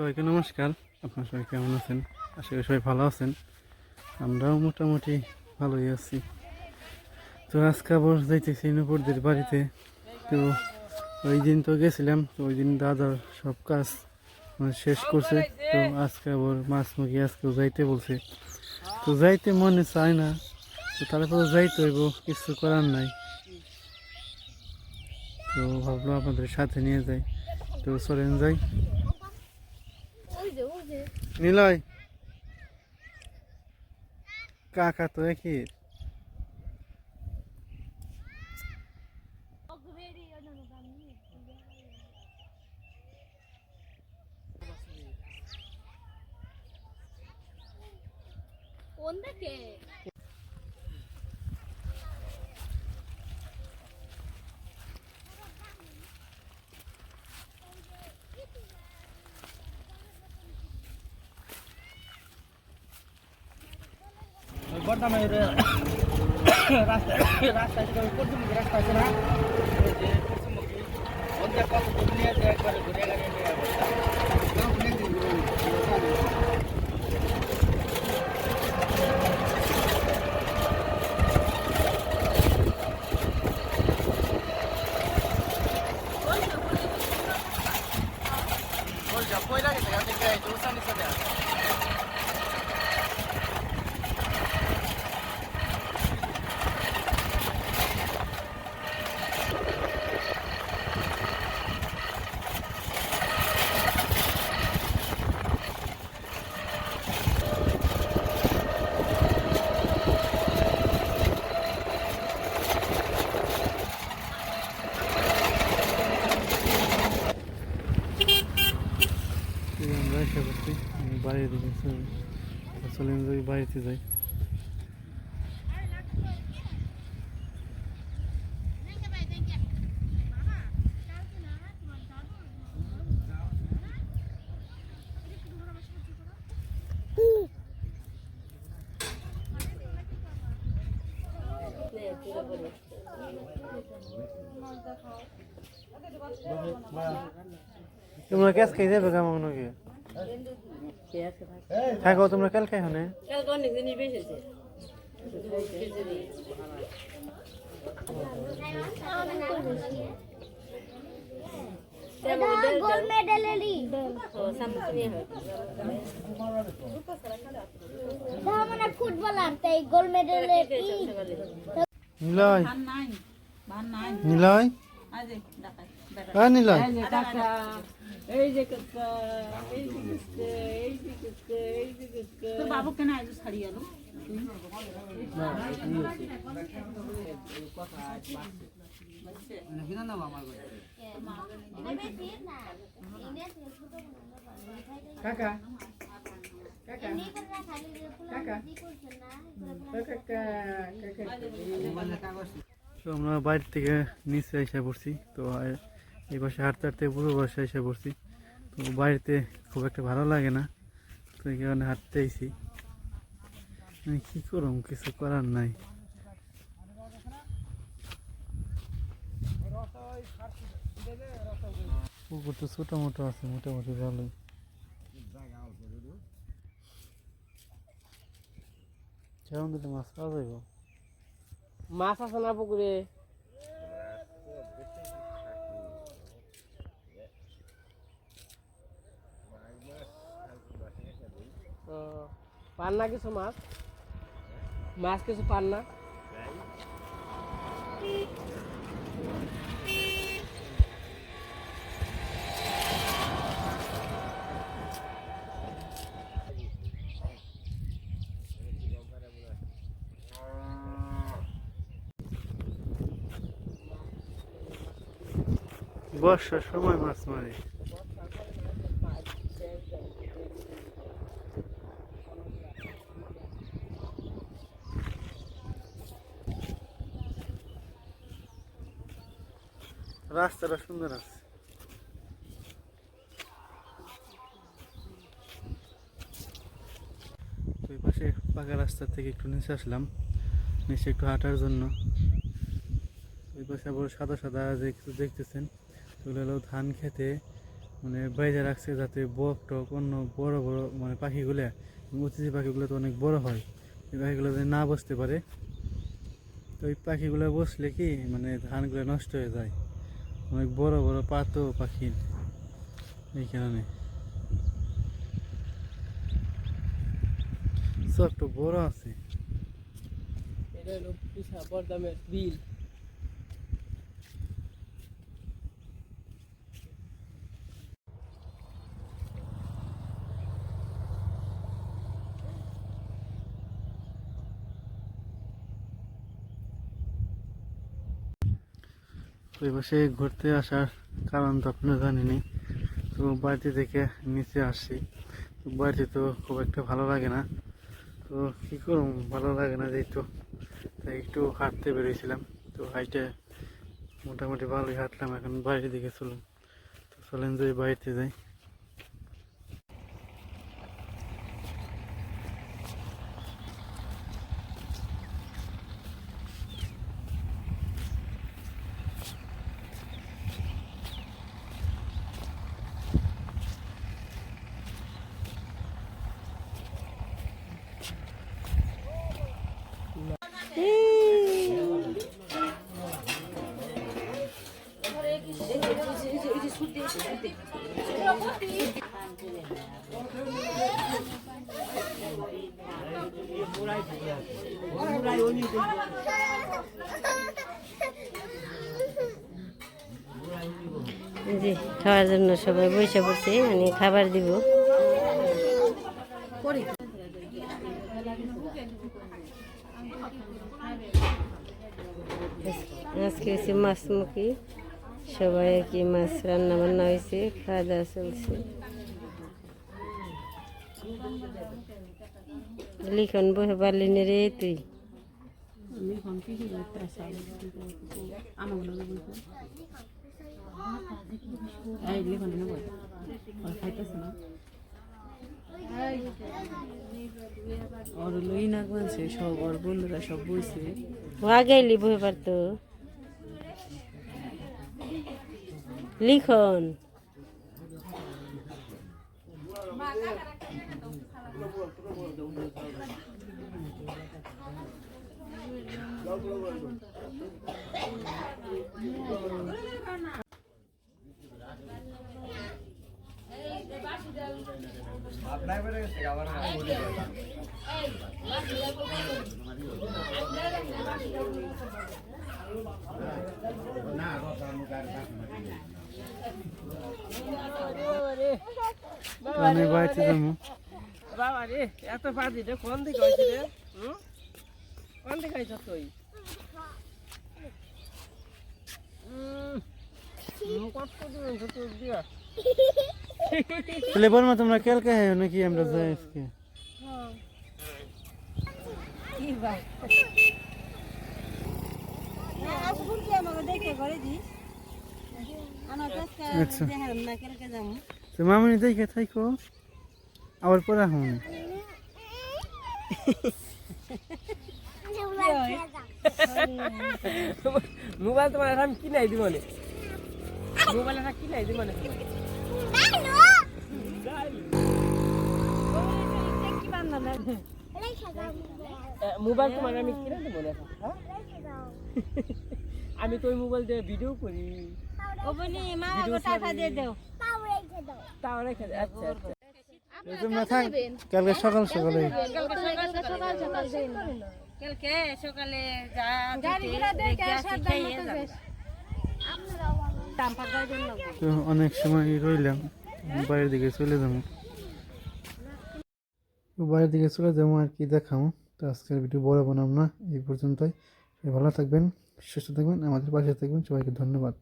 সবাইকে নমস্কার। আপনার সবাই কেমন আছেন? আশা করি সবাই ভালো আছেন। আমরাও মোটামুটি ভালোই আছি। তো আজকে আবার যাইতেছি নুপুরদের বাড়িতে। তো ওই দিন তো গেছিলাম, তো ওই দিন দাদার সব কাজ মানে শেষ করছে। তো আজকে আবার মাছ মুখি আজকেও যাইতে বলছে। তো যাইতে মনে চায় না। তো তারপরে যাইতে হইব, কিছু করার নাই। তো ভাবলো আপনাদের সাথে নিয়ে যাই। তো চলেন যাই। নিলয়। কাকা তো একই অগ্রেরি অনুদানি কোন দিকে বর্ধমানের রাস্তা রাস্তা পশ্চিমবঙ্গ রাস্তা আছে না ওই যে পশ্চিমবঙ্গী ওদের কত দূর নিয়ে যায় একবারে ঘুরে গেলে নিয়ে অবস্থা বলছা কইলা গেছে গাছে গায়ে দোসানি সাথে আছে এই আমরা এসে করছি বাইরের দিকে চলে চলেন যাই বাড়িতে যাই। তোমরা ক্যাশ খাই যাবে কেমন নাকি থাকো তোমরা কাল খাই হনে কালকে অনেক জিনিস বেশিছে গোল্ড মেডেলেরই মানে ফুটবলার তাই গোল্ড মেডেলের নিলয়। নিলয় হ্যাঁ নিলয় এই যে কাকা এই যে কাকা এই যে কাকা এই যে কাকা এই যে কাকা তোর বাবু কেন আজ হিনা আমার কাকা। কাকা। কাকা। বাইরে থেকে নিচে এসে পড়ছি তো এই পাশে হাঁটতে হাঁটতে পুরো বাসে এসে পড়ছি। তো বাড়িতে খুব একটা ভালো লাগে না, তো এই কারণে হাঁটতে আইছি। আমি কী করুম কিছু করার নাই। পুকুর তো ছোটো মোটো আছে, মোটামুটি ভালোই। মাছ পাওয়া যাইব? মাছ আছে না পুকুরে? পান না কিছু মাছ। মাছ কিছু পান না বর্ষার সময় মাছ মারে। রাস্তাটা সুন্দর আছে। এই পাশে পাকা রাস্তা থেকে একটু নিচে আসলাম। নিচে একটু হাঁটার জন্য। ওই পাশে আবার সাদা সাদা যে কিছু দেখতেছেন। ওগুলো হলো ধান খেতে মানে বাইরে রাখছে যাতে বক টক অন্য বড় বড় মানে পাখিগুলো অতিথি পাখিগুলো তো অনেক বড় হয়। এই পাখিগুলো যদি না বসতে পারে, তো ওই পাখিগুলো বসলে কি মানে ধানগুলো নষ্ট হয়ে যায়। অনেক বড় বড় পাতো পাখি এই কারণে। একটু বড় আছে। এটা হলো বিশাল বড়দামের বিল। তো পাশে ঘুরতে আসার কারণ তো আপনারা জানেনি। তো বাড়িতে থেকে নিচে আসছি তো বাড়িতে তো খুব একটা ভালো লাগে না। তো কী করুন ভালো লাগে না যেহেতু। তাই একটু হাঁটতে বেরিয়েছিলাম। তো হাইটে মোটামুটি ভালোই হাঁটলাম। এখন বাইরের দিকে চলুন। তো চলেন যে বাড়িতে যাই। জি খাওয়ার জন্য সবাই বসে পড়ছে মানে খাবার দিব। আজকে মাছ মুখি সবাই কি মাছ রান্না বান্না হয়েছে খাওয়া দাওয়া চলছে। লিখন বহে পারলি না রে তুই? ওর লই না সব ওর বন্ধুরা সব বলছে ও আগেইলি বহে পারতো? লিখন। তো আমি বাড়িতে যাব। বাবা রে এত পাজি রে কোন দিকে হয়েছে রে? হুম? কোন দিকে হয়েছ তুই? বলমা তোমরা কালকে হ্যাঁ নাকি আমরা যাই আজকে? আচ্ছা। তো মামনি দেখে থাইকো আবার পরে হন মোবাইল তোমার আমি কিনাই দিব নে মোবাইল একটা কিনাই দিব নে মোবাইল তোমার আমি কিনে দেবো না হ্যাঁ? আমি তো ওই মোবাইল দিয়ে ভিডিও করি। তাও রেখে আচ্ছা আচ্ছা। তোমরা থাক কালকে সকাল সকালে। কালকে যা তো অনেক সময় রইলাম বাইরের দিকে চলে যাব। তো বাইরের দিকে চলে যাব আর কি দেখাবো। তো আজকের ভিডিও বড় বানাম না এই পর্যন্তই। ভালো থাকবেন সুস্থ থাকবেন আমাদের পাশে থাকবেন। সবাইকে ধন্যবাদ।